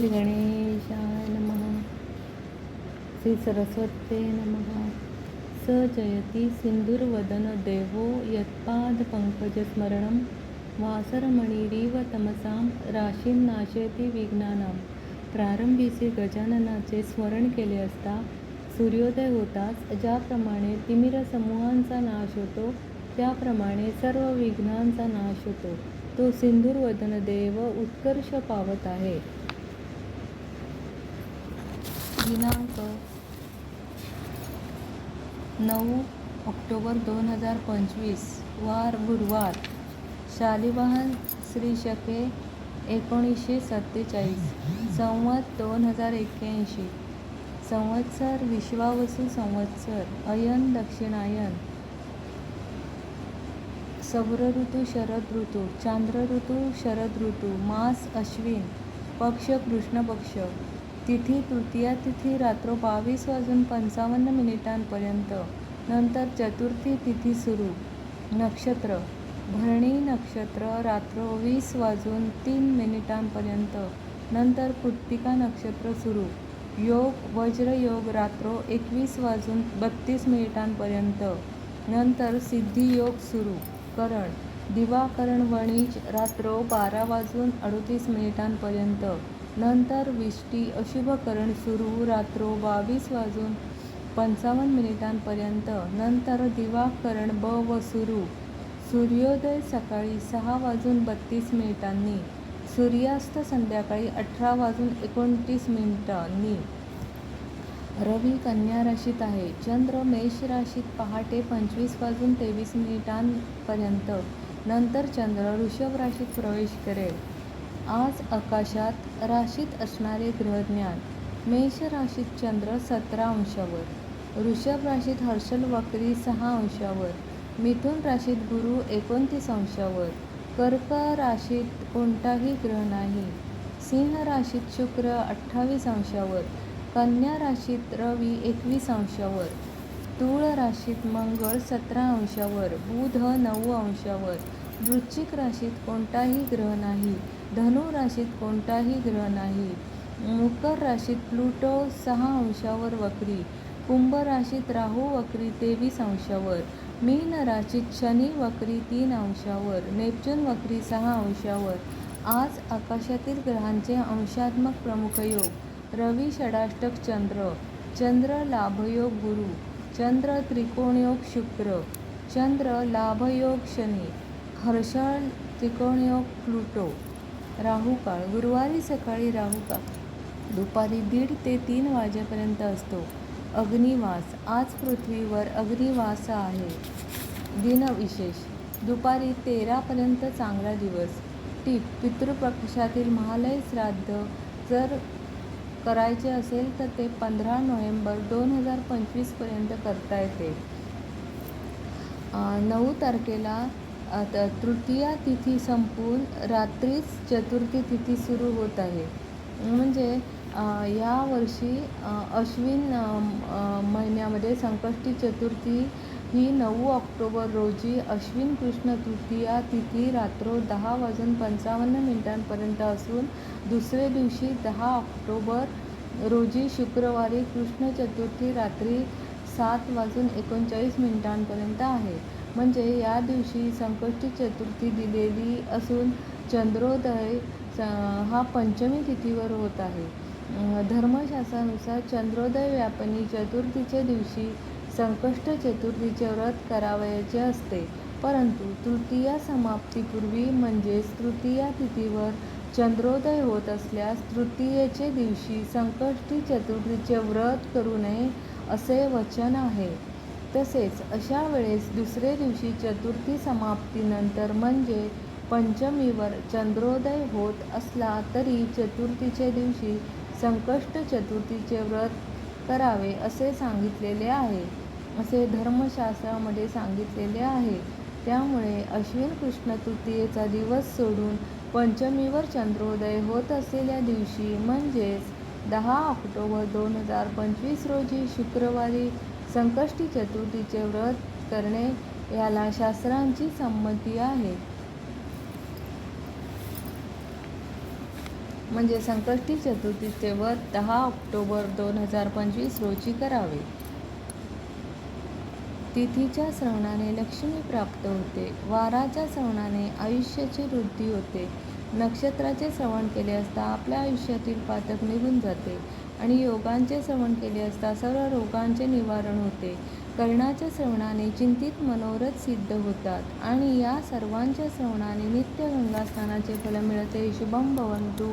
श्री गणेशाय नमः। श्री सरस्वते नमः। स जयति सिंधुर्वदन देवो यत्पादपङ्कजस्मरणं। वासरमणिरिव तमसां राशीं नाशयति विघ्नानां। प्रारंभी श्री गजाननाचे स्मरण केले असता सूर्योदय होताच ज्याप्रमाणे तिमिर समूहांचा नाश होतो त्याप्रमाणे सर्व विघ्नांचा नाश होतो. तो सिंधुर्वदन देव उत्कर्ष पावत आहे. दिनांक नऊ ऑक्टोबर दोन हजार पंचवीस वार गुरुवार शालिवाहन श्री शके एकोणीसशे सत्तेचाळीस संवत दोन हजार एक्क्याऐंशी संवत्सर विश्वावसू संवत्सर अयन दक्षिणायन सौर ऋतू शरद ऋतू चांद्र ऋतू शरद ऋतू मास अश्विन पक्ष कृष्ण पक्ष तिथी तृतीया तिथी रात्र बावीस वाजून पंचावन्न मिनिटांपर्यंत. नंतर चतुर्थी तिथी सुरू. नक्षत्र. भरणी नक्षत्र रात्र वीस वाजून तीन मिनिटांपर्यंत. नंतर कृत्तिका नक्षत्र सुरू. योग वज्रयोग रात्र एकवीस वाजून बत्तीस मिनिटांपर्यंत. नंतर सिद्धियोग सुरू. करण. दिवाकरण वणीज रात्र बारा वाजून अडतीस मिनिटांपर्यंत. नंतर विष्टी अशुभकरण सुरू रात्रो बावीस वाजून पंचावन्न मिनिटांपर्यंत. नंतर दिवाकरण ब व सुरू. सूर्योदय सकाळी सहा वाजून बत्तीस मिनिटांनी. सूर्यास्त संध्याकाळी अठरा वाजून एकोणतीस मिनिटांनी. रवी कन्या राशीत आहे. चंद्र मेष राशीत पहाटे पंचवीस वाजून तेवीस मिनिटांपर्यंत. नंतर चंद्र वृषभ राशीत प्रवेश करेल. आज आकाशात राशीत असणारे ग्रहज्ञान मेष राशीत चंद्र सतरा अंशावर वृषभ राशीत हर्षल वक्री सहा अंशावर मिथुन राशीत गुरु एकोणतीस अंशावर कर्क राशीत कोणताही ग्रह नाही सिंह राशीत शुक्र अठ्ठावीस अंशावर कन्या राशीत रवी एकवीस अंशावर तूळ राशीत मंगळ सतरा अंशावर बुध नऊ अंशावर वृश्चिक राशीत कोणताही ग्रह नाही धनु राशीत कोणताही ग्रह नाही. मकर राशीत प्लुटो सहा अंशावर वक्री कुंभ राशीत राहू वक्री तेवीस अंशावर मीन राशीत शनी वक्री तीन अंशावर नेपच्यून वक्री सहा अंशावर. आज आकाशातील ग्रहांचे अंशात्मक प्रमुख योग रवी षडाष्टक चंद्र चंद्र लाभयोग गुरु चंद्र त्रिकोणयोग शुक्र चंद्र लाभयोग शनी हर्षळ त्रिकोणयोग प्लुटो राहुकाळ गुरुवारी सकाळी राहुकाळ दुपारी दीड ते तीन वाजेपर्यंत असतो. अग्निवास आज पृथ्वीवर अग्निवास आहे. दिनविशेष दुपारी तेरापर्यंत चांगला दिवस. टीप पितृपक्षातील महालय श्राद्ध जर करायचे असेल तर ते पंधरा नोव्हेंबर दोन हजार पंचवीसपर्यंत करता येते. नऊ तारखेला आता तृतीया तिथी संपून रात्रीच चतुर्थी तिथी सुरू होत आहे. म्हणजे या वर्षी अश्विन महिन्यामध्ये संकष्टी चतुर्थी ही नऊ ऑक्टोबर रोजी अश्विन कृष्ण तृतीया तिथी रात्र दहा वाजून पंचावन्न मिनिटांपर्यंत असून दुसरे दिवशी दहा ऑक्टोबर रोजी शुक्रवारी कृष्ण चतुर्थी रात्री सात वाजून एकोणचाळीस मिनिटांपर्यंत आहे. म्हणजे या दिवशी संकष्टी चतुर्थी दिलेली असून चंद्रोदय हा पंचमी तिथीवर होत आहे. धर्मशास्त्रानुसार चंद्रोदय व्यापनी चतुर्थीच्या दिवशी संकष्ट चतुर्थीचे व्रत करावयाचे असते. परंतु तृतीया समाप्तीपूर्वी म्हणजेच तृतीया तिथीवर चंद्रोदय होत असल्यास तृतीयेचे दिवशी संकष्टी चतुर्थीचे व्रत करू नये असे वचन आहे. तसेच अशा वेळेस दुसरे दिवशी चतुर्थी समाप्तीनंतर म्हणजे पंचमीवर चंद्रोदय होत असला तरी चतुर्थीच्या दिवशी संकष्ट चतुर्थीचे व्रत करावे असे सांगितलेले आहे. असे धर्मशास्त्रामध्ये सांगितलेले आहे. त्यामुळे अश्विन कृष्ण तृतीयेचा दिवस सोडून पंचमीवर चंद्रोदय होत असलेल्या दिवशी म्हणजेच दहा ऑक्टोबर दोन हजार पंचवीस रोजी शुक्रवारी संकष्टी चतुर्थीचे व्रत करणे याला शास्त्रांची संमती आहे. म्हणजे संकष्टी चतुर्थीचे व्रत दहा ऑक्टोबर दोन हजार पंचवीस रोजी करावे. तिथीच्या श्रवणाने लक्ष्मी प्राप्त होते. वाराच्या श्रवणाने आयुष्याची वृद्धी होते. नक्षत्राचे श्रवण केले असता आपल्या आयुष्यातील पातक निघून जाते आणि योगांचे श्रवण केले असता सर्व रोगांचे निवारण होते. कर्णाच्या श्रवणाने चिंतित मनोरथ सिद्ध होतात आणि या सर्वांच्या श्रवणाने नित्य गंगास्थानाचे फल मिळते. शुभम भवंतू